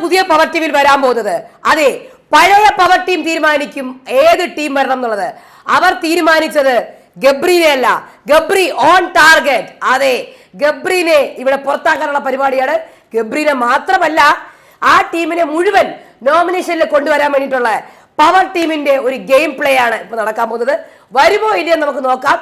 പുതിയ പവർ ടീമിൽ വരാൻ പോകുന്നത്. അതെ പഴയ പവർ ടീം തീരുമാനിക്കും ഏത് ടീം വരണം എന്നുള്ളത്. അവർ തീരുമാനിച്ചത് ഗബ്രീനെ അല്ല. ഗബ്രി ഓൺ ടാർഗറ്റ് അതെ ഗബ്രീനെ ഇവിടെ പുറത്താക്കാനുള്ള പരിപാടിയാണ്. ഗബ്രീനെ മാത്രമല്ല ആ ടീമിനെ മുഴുവൻ നോമിനേഷനിൽ കൊണ്ടുവരാൻ വേണ്ടിയിട്ടുള്ള പവർ ടീമിന്റെ ഒരു ഗെയിം പ്ലേ ആണ് ഇപ്പൊ നടക്കാൻ പോകുന്നത്. വരുമോ ഇല്ലയോ നമുക്ക് നോക്കാം.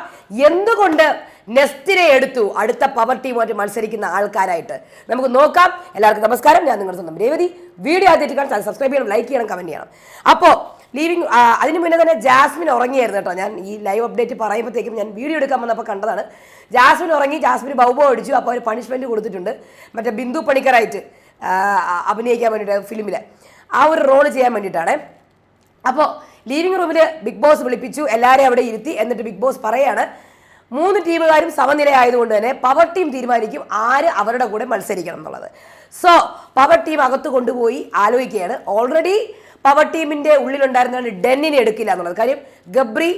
എന്തുകൊണ്ട് നെസ്റ്റിനെ എടുത്തു അടുത്ത പവർ ടീമായിട്ട് മത്സരിക്കുന്ന ആൾക്കാരായിട്ട്. നമുക്ക് നോക്കാം. എല്ലാവർക്കും നമസ്കാരം. ഞാൻ നിങ്ങളുടെ സ്വന്തം രേവതി. വീഡിയോ ആദ്യമായിട്ട് കാണാൻ സബ്സ്ക്രൈബ് ചെയ്യണം ലൈക്ക് ചെയ്യണം കമന്റ് ചെയ്യണം. അപ്പോൾ ലീവിങ് അതിന് മുന്നേ തന്നെ ജാസ്മിൻ ഉറങ്ങിയായിരുന്നു കേട്ടോ. ഞാൻ ഈ ലൈവ് അപ്ഡേറ്റ് പറയുമ്പോഴത്തേക്കും ഞാൻ വീഡിയോ എടുക്കാൻ വന്നപ്പോൾ കണ്ടതാണ്. ജാസ്മിൻ ഉറങ്ങി ജാസ്മിൻ ബൗബോ അടിച്ചു. അപ്പോൾ ഒരു പണിഷ്മെന്റ് കൊടുത്തിട്ടുണ്ട്. മറ്റേ ബിന്ദു പണിക്കറായിട്ട് അഭിനയിക്കാൻ വേണ്ടിയിട്ട് ഫിലിമിൽ ആ ഒരു റോൾ ചെയ്യാൻ വേണ്ടിയിട്ടാണ്. അപ്പോൾ ലീവിങ് റൂമിൽ ബിഗ് ബോസ് വിളിപ്പിച്ചു. എല്ലാവരെയും അവിടെ ഇരുത്തി. എന്നിട്ട് ബിഗ് ബോസ് പറയാണ് മൂന്ന് ടീമുകാരും സമനിലയായതുകൊണ്ട് തന്നെ പവർ ടീം തീരുമാനിക്കും ആര് അവരുടെ കൂടെ മത്സരിക്കണം എന്നുള്ളത്. സോ പവർ ടീം അകത്ത് കൊണ്ടുപോയി ആലോചിക്കുകയാണ്. ഓൾറെഡി പവർ ടീമിന്റെ ഉള്ളിലുണ്ടായിരുന്നതാണ് ഡെന്നിനെ എടുക്കില്ല എന്നുള്ളത്. കാര്യം ഗബ്രി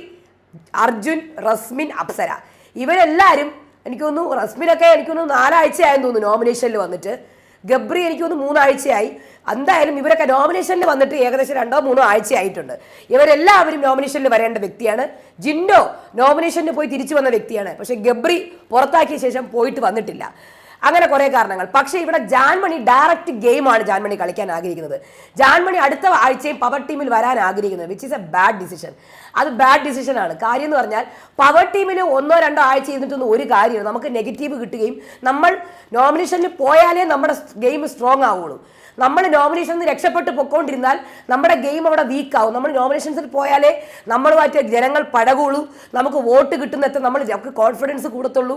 അർജുൻ റസ്മിൻ അപ്സര. ഇവരെല്ലാവരും എനിക്ക് തോന്നുന്നു റസ്മിനൊക്കെ എനിക്ക് തോന്നുന്നു നാലാഴ്ചയായെന്ന് തോന്നുന്നു നോമിനേഷനിൽ വന്നിട്ട്. ഗബ്രി എനിക്ക് തോന്നുന്നു മൂന്നാഴ്ചയായി. എന്തായാലും ഇവരൊക്കെ നോമിനേഷനിൽ വന്നിട്ട് ഏകദേശം രണ്ടോ മൂന്നോ ആഴ്ചയായിട്ടുണ്ട്. ഇവരെല്ലാവരും നോമിനേഷനിൽ വരേണ്ട വ്യക്തിയാണ്. ജിൻഡോ നോമിനേഷനിൽ പോയി തിരിച്ചു വന്ന വ്യക്തിയാണ്. പക്ഷേ ഗബ്രി പുറത്താക്കിയ ശേഷം പോയിട്ട് വന്നിട്ടില്ല. അങ്ങനെ കുറേ കാരണങ്ങൾ. പക്ഷേ ഇവിടെ ജാൻമണി ഡയറക്റ്റ് ഗെയിമാണ് ജാൻമണി കളിക്കാൻ ആഗ്രഹിക്കുന്നത്. ജാൻമണി അടുത്ത ആഴ്ചയും പവർ ടീമിൽ വരാൻ ആഗ്രഹിക്കുന്നത് which is a bad decision അത് ബാഡ് ഡിസിഷൻ ആണ്. കാര്യം എന്ന് പറഞ്ഞാൽ പവർ ടീമിൽ ഒന്നോ രണ്ടോ ആഴ്ച ചെയ്തിട്ടൊന്നും ഒരു കാര്യമില്ല. നമുക്ക് നെഗറ്റീവ് കിട്ടുകയും നമ്മൾ നോമിനേഷനിൽ പോയാലേ നമ്മുടെ ഗെയിം സ്ട്രോങ് ആവുള്ളൂ. നമ്മൾ നോമിനേഷനിൽ നിന്ന് രക്ഷപ്പെട്ട് പൊക്കോണ്ടിരുന്നാൽ നമ്മുടെ ഗെയിം അവിടെ വീക്കാവും നമ്മൾ നോമിനേഷൻസിൽ പോയാലേ നമ്മളുമായിട്ട് ജനങ്ങൾ പഴകുള്ളൂ നമുക്ക് വോട്ട് കിട്ടുന്നിടത്ത് നമ്മൾ നമുക്ക് കോൺഫിഡൻസ് കൂടത്തുള്ളൂ.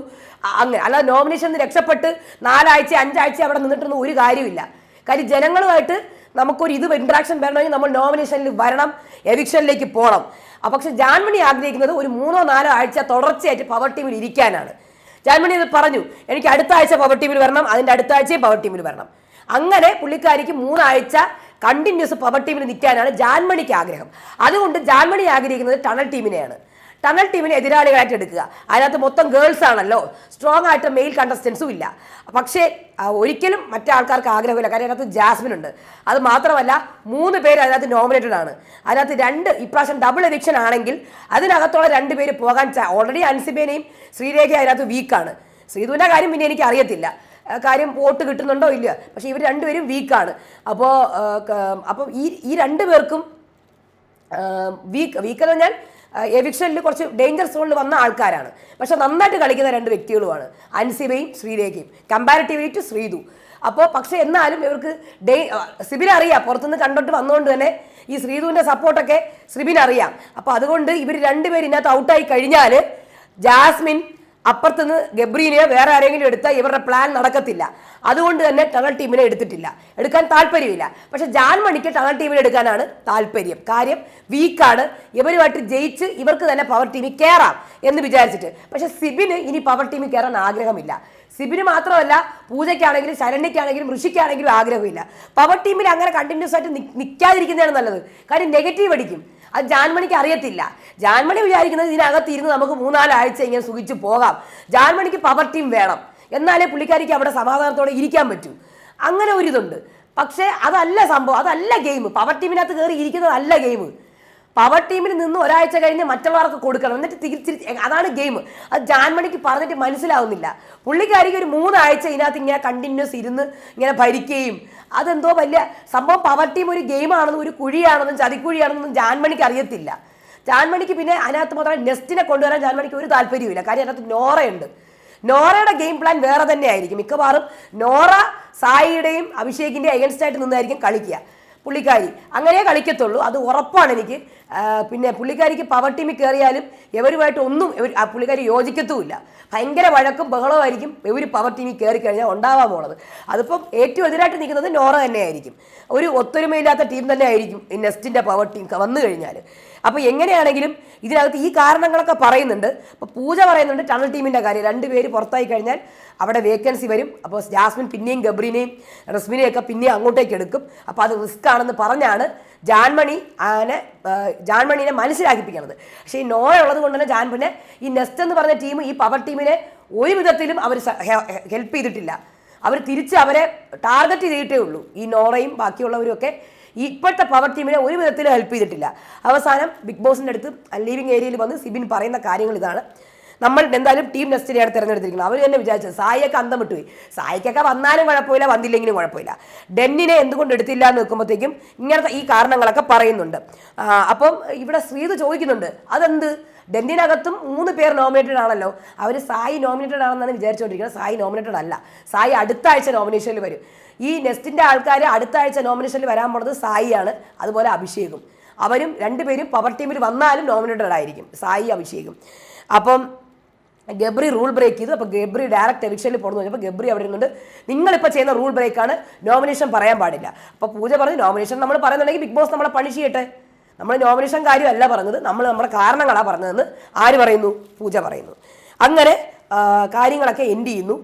അങ്ങനെ അല്ലാതെ നോമിനേഷനിൽ നിന്ന് രക്ഷപ്പെട്ട് നാലാഴ്ച അഞ്ചാഴ്ച അവിടെ നിന്നിട്ടൊന്നും ഒരു കാര്യമില്ല കാര്യം ജനങ്ങളുമായിട്ട് നമുക്കൊരു ഇത് ഇൻട്രാക്ഷൻ വരണമെങ്കിൽ നമ്മൾ നോമിനേഷനിൽ വരണം എവിക്ഷനിലേക്ക് പോകണം അ, പക്ഷെ ജാൻമണി ആഗ്രഹിക്കുന്നത് ഒരു മൂന്നോ നാലോ ആഴ്ച തുടർച്ചയായിട്ട് പവർ ടീമിൽ ഇരിക്കാനാണ്. ജാൻമണി അത് പറഞ്ഞു എനിക്ക് അടുത്ത ആഴ്ച പവർ ടീമിൽ വരണം അതിന്റെ അടുത്ത ആഴ്ചയും പവർ ടീമിൽ വരണം. അങ്ങനെ പുള്ളിക്കാരിക്ക് മൂന്നാഴ്ച കണ്ടിന്യൂസ് പവർ ടീമിൽ നിൽക്കാനാണ് ജാൻമണിക്ക് ആഗ്രഹം. അതുകൊണ്ട് ജാൻമണി ആഗ്രഹിക്കുന്നത് ടണൽ ടീമിനെയാണ്. ടണൽ ടീമിനെ എതിരാളികളായിട്ട് എടുക്കുക. അതിനകത്ത് മൊത്തം ഗേൾസ് ആണല്ലോ. സ്ട്രോങ് ആയിട്ട് മെയിൽ കണ്ടസ്റ്റൻസും ഇല്ല. പക്ഷേ ഒരിക്കലും മറ്റേ ആൾക്കാർക്ക് ആഗ്രഹമില്ല. കാര്യം അതിനകത്ത് ജാസ്മിൻ ഉണ്ട്. അത് മാത്രമല്ല മൂന്ന് പേര് അതിനകത്ത് നോമിനേറ്റഡ് ആണ്. അതിനകത്ത് രണ്ട് ഇപ്രാവശ്യം ഡബിൾ എഡിക്ഷൻ ആണെങ്കിൽ അതിനകത്തുള്ള രണ്ട് പേര് പോകാൻ ഓൾറെഡി അൻസിബേനെയും ശ്രീരേഖയും അതിനകത്ത് വീക്കാണ് ശ്രീധുവിന്റെ കാര്യം പിന്നെ എനിക്ക് അറിയത്തില്ല കാര്യം വോട്ട് കിട്ടുന്നുണ്ടോ ഇല്ല പക്ഷേ ഇവർ രണ്ടുപേരും വീക്കാണ്. അപ്പോൾ അപ്പോൾ ഈ ഈ രണ്ട് പേർക്കും വീക്ക് വീക്ക് എന്ന് പറഞ്ഞാൽ എവിക്ഷനിൽ കുറച്ച് ഡേഞ്ചർ സോണിൽ വന്ന ആൾക്കാരാണ്. പക്ഷെ നന്നായിട്ട് കളിക്കുന്ന രണ്ട് വ്യക്തികളുമാണ്. അൻസിബയും ശ്രീരേഖയും. Comparatively to Sreethu. അപ്പോൾ പക്ഷേ എന്നാലും ഇവർക്ക് ഡേ സിബിൻ അറിയാം. പുറത്തുനിന്ന് കണ്ടോട്ട് വന്നുകൊണ്ട് തന്നെ ഈ ശ്രീതുവിന്റെ സപ്പോർട്ടൊക്കെ ശ്രീബിൻ അറിയാം. അപ്പോൾ അതുകൊണ്ട് ഇവർ രണ്ടുപേരും ഇതിനകത്ത് ഔട്ടായി കഴിഞ്ഞാൽ ജാസ്മിൻ അപ്പുറത്തുനിന്ന് ഗബ്രീനെ വേറെ ആരെങ്കിലും എടുത്താൽ ഇവരുടെ പ്ലാൻ നടക്കത്തില്ല. അതുകൊണ്ട് തന്നെ ടണൽ ടീമിനെ എടുത്തിട്ടില്ല. എടുക്കാൻ താല്പര്യമില്ല. പക്ഷെ ജാൻ മണിക്ക് ടണൽ ടീമിനെ എടുക്കാനാണ് താല്പര്യം. കാര്യം വീക്കാണ് ഇവരുമായിട്ട് ജയിച്ച് ഇവർക്ക് തന്നെ പവർ ടീമിൽ കയറാം എന്ന് വിചാരിച്ചിട്ട്. പക്ഷെ സിബിന് ഇനി പവർ ടീമിൽ കയറാൻ ആഗ്രഹമില്ല. സിബിന് മാത്രമല്ല പൂജയ്ക്കാണെങ്കിലും ശരണ്യക്കാണെങ്കിലും ഋഷിക്കാണെങ്കിലും ആഗ്രഹമില്ല. പവർ ടീമിൽ അങ്ങനെ കണ്ടിന്യൂസ് ആയിട്ട് നിൽക്കാതിരിക്കുന്നതാണ് നല്ലത്. കാര്യം നെഗറ്റീവ് അടിക്കും. അത് ജാൻമണിക്ക് അറിയത്തില്ല. ജാൻമണി വിചാരിക്കുന്നത് ഇതിനകത്ത് ഇരുന്ന് നമുക്ക് മൂന്നാലാഴ്ച ഇങ്ങനെ സുഖിച്ച് പോകാം. ജാൻമണിക്ക് പവർ ടീം വേണം. എന്നാലേ പുള്ളിക്കാരിക്ക് അവിടെ സമാധാനത്തോടെ ഇരിക്കാൻ പറ്റൂ. അങ്ങനെ ഒരു ഇതുണ്ട് പക്ഷേ അതല്ല സംഭവം അതല്ല ഗെയിം പവർ ടീമിനകത്ത് കയറി ഇരിക്കുന്നതല്ല ഗെയിം പവർ ടീമിൽ നിന്ന് ഒരാഴ്ച കഴിഞ്ഞ് മറ്റുള്ളവർക്ക് കൊടുക്കണം. എന്നിട്ട് തിരിച്ച് അതാണ് ഗെയിം അത് ജാൻമണിക്ക് പറഞ്ഞിട്ട് മനസ്സിലാവുന്നില്ല. പുള്ളിക്കാരിക്ക് ഒരു മൂന്നാഴ്ച ഇതിനകത്ത് ഇങ്ങനെ കണ്ടിന്യൂസ് ഇരുന്ന് ഇങ്ങനെ ഭരിക്കുകയും അതെന്തോ വലിയ സംഭവം പവർ ടീം ഒരു ഗെയിമാണെന്നും ഒരു കുഴിയാണെന്നും ചതിക്കുഴിയാണെന്നും ജാൻമണിക്ക് അറിയത്തില്ല. ജാൻമണിക്ക് പിന്നെ അതിനകത്ത് മാത്രം നെസ്റ്റിനെ കൊണ്ടുവരാൻ ജാൻമണിക്ക് ഒരു താല്പര്യമില്ല കാര്യം അതിനകത്ത് നോറയുണ്ട്. നോറയുടെ ഗെയിം പ്ലാൻ വേറെ തന്നെ ആയിരിക്കും മിക്കവാറും നോറ സായിയുടെയും അഭിഷേകിന്റെയും അഗൻസ്റ്റായിട്ട് നിന്നായിരിക്കും കളിക്കുക. പുള്ളിക്കാരി. അങ്ങനെ കളിക്കത്തുള്ളൂ. അത് ഉറപ്പാണ് എനിക്ക്. പിന്നെ പുള്ളിക്കാരിക്ക് പവർ ടീമിൽ കയറിയാലും എവരുമായിട്ട് ഒന്നും ആ പുള്ളിക്കാരി യോജിക്കത്തുമില്ല. ഭയങ്കര വഴക്കും ബഹളമായിരിക്കും ഇവർ പവർ ടീമിൽ കയറി കഴിഞ്ഞാൽ ഉണ്ടാവാൻ പോണത്. അതിപ്പം ഏറ്റവും എതിരായിട്ട് നിൽക്കുന്നത് നോറ തന്നെയായിരിക്കും. ഒരു ഒത്തൊരുമയില്ലാത്ത ടീം തന്നെ ആയിരിക്കും ഈ നെസ്റ്റിന്റെ പവർ ടീം വന്നു കഴിഞ്ഞാൽ അപ്പോൾ എങ്ങനെയാണെങ്കിലും ഇതിനകത്ത് ഈ കാരണങ്ങളൊക്കെ പറയുന്നുണ്ട്. അപ്പോൾ പൂജ പറയുന്നുണ്ട് ടണൽ ടീമിന്റെ കാര്യം. രണ്ട് രണ്ടുപേര് പുറത്തായി കഴിഞ്ഞാൽ അവിടെ വേക്കൻസി വരും. അപ്പോൾ ജാസ്മിൻ പിന്നെയും ഗബ്രീനെയും റസ്മിനെയൊക്കെ പിന്നെയും അങ്ങോട്ടേക്ക് എടുക്കും. അപ്പോൾ അത് റിസ്ക് ആണെന്ന് പറഞ്ഞാണ് ജാൻമണി ആനെ ജാൻമണിനെ മനസ്സിലാക്കിപ്പിക്കുന്നത്. പക്ഷേ ഈ നോയ ഉള്ളത് കൊണ്ട് തന്നെ ജാൻമണിനെ ഈ നെസ്റ്റ് എന്ന് പറഞ്ഞ ടീം ഈ പവർ ടീമിനെ ഒരു വിധത്തിലും അവർ ഹെൽപ്പ് ചെയ്തിട്ടില്ല. അവർ തിരിച്ച് അവരെ ടാർഗറ്റ് ചെയ്തിട്ടേ ഉള്ളൂ. ഈ നോറയും ബാക്കിയുള്ളവരും ഒക്കെ ഇപ്പോഴത്തെ പവർ ടീമിനെ ഒരു വിധത്തിലും ഹെൽപ്പ് ചെയ്തിട്ടില്ല. അവസാനം ബിഗ് ബോസിന്റെ അടുത്ത് ലീവിങ് ഏരിയയിൽ വന്ന് സിബിൻ പറയുന്ന കാര്യങ്ങൾ ഇതാണ്. നമ്മൾ എന്തായാലും ടീം നെസ്റ്റിനെയാണ് തിരഞ്ഞെടുത്തിരിക്കുന്നത്. അവർ തന്നെ വിചാരിച്ചത് സായിയൊക്കെ അന്തം വിട്ടുപോയി. സായിക്കൊക്കെ വന്നാലും കുഴപ്പമില്ല വന്നില്ലെങ്കിലും കുഴപ്പമില്ല. ഡെന്നിനെ എന്തുകൊണ്ട് എടുത്തില്ല എന്ന് നോക്കുമ്പോഴത്തേക്കും ഇങ്ങനത്തെ ഈ കാരണങ്ങളൊക്കെ പറയുന്നുണ്ട്. അപ്പം ഇവിടെ ശ്രീത് ചോദിക്കുന്നുണ്ട്. അതെന്ത്? ഡെന്നിനകത്തും മൂന്ന് പേർ നോമിനേറ്റഡ് ആണല്ലോ. അവർ സായി നോമിനേറ്റഡ് ആണെന്നാണ് വിചാരിച്ചുകൊണ്ടിരിക്കുന്നത് സായി നോമിനേറ്റഡ് അല്ല. സായി അടുത്ത ആഴ്ച നോമിനേഷനിൽ വരും. ഈ നെസ്റ്റിന്റെ ആൾക്കാർ അടുത്ത ആഴ്ച നോമിനേഷനിൽ വരാൻ പോണത് സായിയാണ്. അതുപോലെ അഭിഷേകും. അവരും രണ്ടുപേരും പവർ ടീമിൽ വന്നാലും നോമിനേറ്റഡ് ആയിരിക്കും. സായി അഭിഷേകും. അപ്പം ഗബ്രി റൂൾ ബ്രേക്ക് ചെയ്തു. അപ്പോൾ ഗബ്രി ഡയറക്റ്റ് എവിക്ഷനിൽ പോകണമെന്ന് പറഞ്ഞപ്പോൾ ഗബ്രി അവിടെ ഇരുന്നുണ്ട്. നിങ്ങളിപ്പോൾ ചെയ്യുന്ന റൂൾ ബ്രേക്കാണ് നോമിനേഷൻ പറയാൻ പാടില്ല. അപ്പോൾ പൂജ പറഞ്ഞു നോമിനേഷൻ നമ്മൾ പറയുന്നുണ്ടെങ്കിൽ ബിഗ് ബോസ് നമ്മളെ പണിഷ് ചെയ്യട്ടെ. നമ്മൾ നോമിനേഷൻ കാര്യമല്ല പറഞ്ഞത് നമ്മൾ നമ്മുടെ കാരണങ്ങളാണ് പറഞ്ഞതെന്ന് ആര് പറയുന്നു? പൂജ പറയുന്നു. അങ്ങനെ കാര്യങ്ങളൊക്കെ എൻഡ് ചെയ്യുന്നു.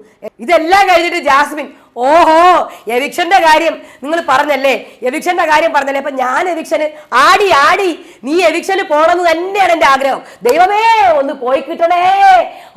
ഇതെല്ലാം കഴിഞ്ഞിട്ട് ജാസ്മിൻ ഓഹോ എവിക്ഷന്റെ കാര്യം നിങ്ങൾ പറഞ്ഞല്ലേ? എവിക്ഷന്റെ കാര്യം പറഞ്ഞല്ലേ? അപ്പൊ ഞാൻ എവിക്ഷന് ആടി ആടി നീ എവിക്ഷന് പോകണമെന്ന് തന്നെയാണ് എന്റെ ആഗ്രഹം. ദൈവമേ ഒന്ന് പോയി കിട്ടണേ.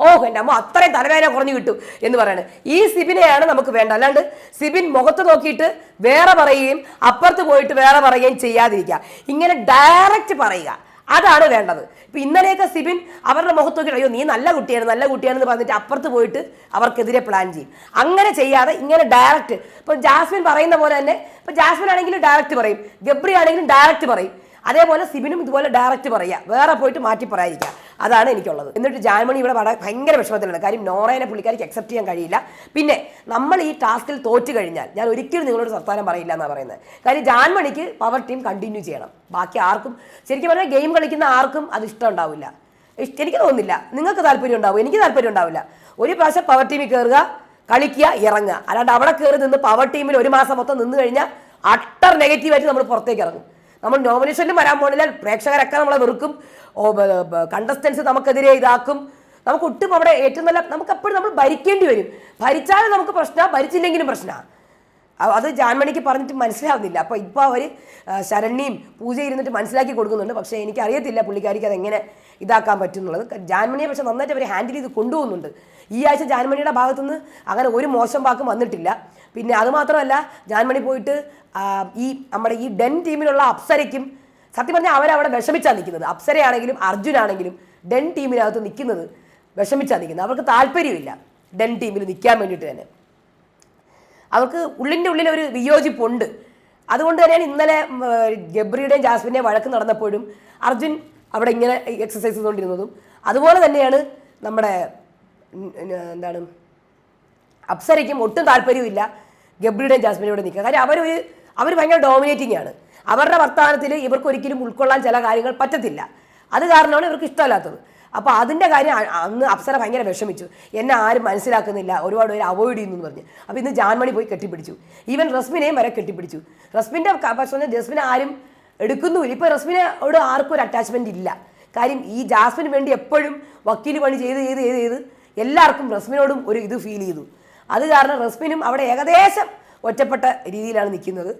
ഓഹ് എന്റെ അമ്മ അത്രയും തലവേദന കുറഞ്ഞു കിട്ടും എന്ന് പറയാണ്. ഈ സിബിനെയാണ് നമുക്ക് വേണ്ട അല്ലാണ്ട് സിബിൻ മുഖത്ത് നോക്കിയിട്ട് വേറെ പറയുകയും അപ്പുറത്ത് പോയിട്ട് വേറെ പറയുകയും ചെയ്യാതിരിക്കുക. ഇങ്ങനെ ഡയറക്റ്റ് പറയുക. അതാണ് വേണ്ടത്. ഇപ്പൊ ഇന്നലെയൊക്കെ സിബിൻ അവരുടെ മുഖത്ത് നോക്കി അയ്യോ നീ നല്ല കുട്ടിയാണ് നല്ല കുട്ടിയാണെന്ന് പറഞ്ഞിട്ട് അപ്പുറത്ത് പോയിട്ട് അവർക്കെതിരെ പ്ലാൻ ചെയ്യും. അങ്ങനെ ചെയ്യാതെ ഇങ്ങനെ ഡയറക്റ്റ് ഇപ്പൊ ജാസ്മിൻ പറയുന്ന പോലെ തന്നെ ഇപ്പൊ ജാസ്മിൻ ആണെങ്കിലും ഡയറക്റ്റ് പറയും. ഗബ്രി ആണെങ്കിലും ഡയറക്റ്റ് പറയും. അതേപോലെ സിബിനും ഇതുപോലെ ഡയറക്റ്റ് പറയുക വേറെ പോയിട്ട് മാറ്റി പറയാതിരിക്കുക അതാണ് എനിക്കുള്ളത്. എന്നിട്ട് ജാൻമണി ഇവിടെ വളരെ ഭയങ്കര വിഷമത്തിലാണ്. കാര്യം നോറേനെ പുള്ളിക്കാരിക്ക് അക്സെപ്റ്റ് ചെയ്യാൻ കഴിയില്ല. പിന്നെ നമ്മൾ ഈ ടാസ്കിൽ തോറ്റു കഴിഞ്ഞാൽ ഞാൻ ഒരിക്കലും നിങ്ങളോട് സർത്താനം പറയില്ല എന്നാണ് പറയുന്നത്. കാര്യം ജാൻമണിക്ക് പവർ ടീം കണ്ടിന്യൂ ചെയ്യണം. ബാക്കി ആർക്കും ശരിക്കും പറഞ്ഞാൽ ഗെയിം കളിക്കുന്ന ആർക്കും അത് ഇഷ്ടം ഉണ്ടാവില്ല. എനിക്ക് തോന്നുന്നില്ല. നിങ്ങൾക്ക് താല്പര്യം ഉണ്ടാവും. എനിക്ക് താല്പര്യം ഉണ്ടാവില്ല. ഒരു പ്രാവശ്യം പവർ ടീമിൽ കയറുക കളിക്കുക ഇറങ്ങുക. അല്ലാണ്ട് അവിടെ കയറി നിന്ന് പവർ ടീമിൽ ഒരു മാസം മൊത്തം നിന്ന് കഴിഞ്ഞാൽ അട്ടർ നെഗറ്റീവായിട്ട് നമ്മൾ പുറത്തേക്ക് ഇറങ്ങും. നമ്മൾ നോമിനേഷനിലും വരാൻ പോണില്ല. പ്രേക്ഷകരൊക്കെ നമ്മളെ വെറുക്കും. കണ്ടസ്റ്റൻസ് നമുക്കെതിരെ ഇതാക്കും. നമുക്ക് ഒട്ടും അവിടെ ഏറ്റവും നല്ല നമുക്ക് എപ്പോഴും നമ്മൾ ഭരിക്കേണ്ടി വരും. ഭരിച്ചാലും നമുക്ക് പ്രശ്നമാണ് ഭരിച്ചില്ലെങ്കിലും പ്രശ്നമാണ് അത് ജാൻമണിക്ക് പറഞ്ഞിട്ട് മനസ്സിലാവുന്നില്ല. അപ്പോൾ ഇപ്പോൾ അവർ ശരണ്യയും പൂജ ഇരുന്നിട്ട് മനസ്സിലാക്കി കൊടുക്കുന്നുണ്ട്. പക്ഷേ എനിക്ക് അറിയത്തില്ല പുള്ളിക്കാരിക്ക് അതെങ്ങനെ ഇതാക്കാൻ പറ്റും എന്നുള്ളത് ജാൻമണിയെ പക്ഷേ നന്നായിട്ട് അവർ ഹാൻഡിൽ ചെയ്ത് കൊണ്ടുപോകുന്നുണ്ട്. ഈ ആഴ്ച ജാൻമണിയുടെ ഭാഗത്തുനിന്ന് അങ്ങനെ ഒരു മോശം വാക്കും വന്നിട്ടില്ല. പിന്നെ അതുമാത്രമല്ല ജാൻമണി പോയിട്ട് ഈ നമ്മുടെ ഈ ഡെൻ ടീമിലുള്ള അപ്സരയ്ക്കും സത്യം പറഞ്ഞാൽ അവരവിടെ വിഷമിച്ചാണ് നിൽക്കുന്നത്. അപ്സരയാണെങ്കിലും അർജുനാണെങ്കിലും ഡെൻ ടീമിനകത്ത് നിൽക്കുന്നത് വിഷമിച്ചാണ് നിൽക്കുന്നത്. അവർക്ക് താല്പര്യമില്ല ഡെൻ ടീമിൽ നിൽക്കാൻ വേണ്ടിയിട്ട് തന്നെ. അവർക്ക് ഉള്ളിന്റെ ഉള്ളിൽ ഒരു വിയോജിപ്പുണ്ട്. അതുകൊണ്ട് തന്നെയാണ് ഇന്നലെ ഗബ്രിയുടെയും ജാസ്മിന്റെയും വഴക്ക് നടന്നപ്പോഴും അർജുൻ അവിടെ ഇങ്ങനെ എക്സസൈസ് ചെയ്തുകൊണ്ടിരുന്നതും. അതുപോലെ തന്നെയാണ് നമ്മുടെ എന്താണ് അപ്സരയ്ക്കും ഒട്ടും താല്പര്യമില്ല ഗബ്രിയുടെയും ജാസ്മിനും ഇവിടെ നിൽക്കുക. കാര്യം അവരൊരു അവർ ഭയങ്കര ഡോമിനേറ്റിംഗ് ആണ്. അവരുടെ വർത്തമാനത്തിൽ ഇവർക്ക് ഒരിക്കലും ഉൾക്കൊള്ളാൻ ചില കാര്യങ്ങൾ പറ്റത്തില്ല. അത് കാരണമാണ് ഇവർക്ക് ഇഷ്ടമല്ലാത്തത്. അപ്പോൾ അതിന്റെ കാര്യം അന്ന് അപ്സര ഭയങ്കര വിഷമിച്ചു. എന്നെ ആരും മനസ്സിലാക്കുന്നില്ല. ഒരുപാട് പേര് അവോയ്ഡ് ചെയ്യുന്നു എന്ന് പറഞ്ഞ്. അപ്പോൾ ഇന്ന് ജാൻമണി പോയി കെട്ടിപ്പിടിച്ചു. ഈവൻ റസ്മിനെയും വരെ കെട്ടിപ്പിടിച്ചു. റസ്മിന്റെ പക്ഷേ ജസ്മിനെ ആരും എടുക്കുന്നുമില്ല. ഇപ്പോൾ റസ്മിനോട് ആർക്കും ഒരു അറ്റാച്ച്മെന്റ് ഇല്ല. കാര്യം ഈ ജാസ്മിന് വേണ്ടി എപ്പോഴും വക്കീൽ പണി ചെയ്ത് ചെയ്ത് ചെയ്ത് ചെയ്ത് എല്ലാവർക്കും റസ്മിനോടും ഒരു ഇത് ഫീൽ ചെയ്തു. അത് കാരണം റസ്മിനും അവിടെ ഏകദേശം ഒറ്റപ്പെട്ട രീതിയിലാണ് നിൽക്കുന്നത്.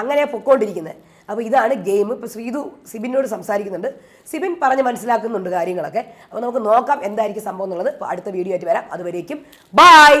അങ്ങനെ പൊക്കോണ്ടിരിക്കുന്നത്. അപ്പോൾ ഇതാണ് ഗെയിം. ഇപ്പോൾ ശ്രീതു സിബിനോട് സംസാരിക്കുന്നുണ്ട്. സിബിൻ പറഞ്ഞ് മനസ്സിലാക്കുന്നുണ്ട് കാര്യങ്ങളൊക്കെ. അപ്പോൾ നമുക്ക് നോക്കാം എന്തായിരിക്കും സംഭവം എന്നുള്ളത്. അടുത്ത വീഡിയോ ആയിട്ട് വരാം. അതുവരേക്കും ബായ്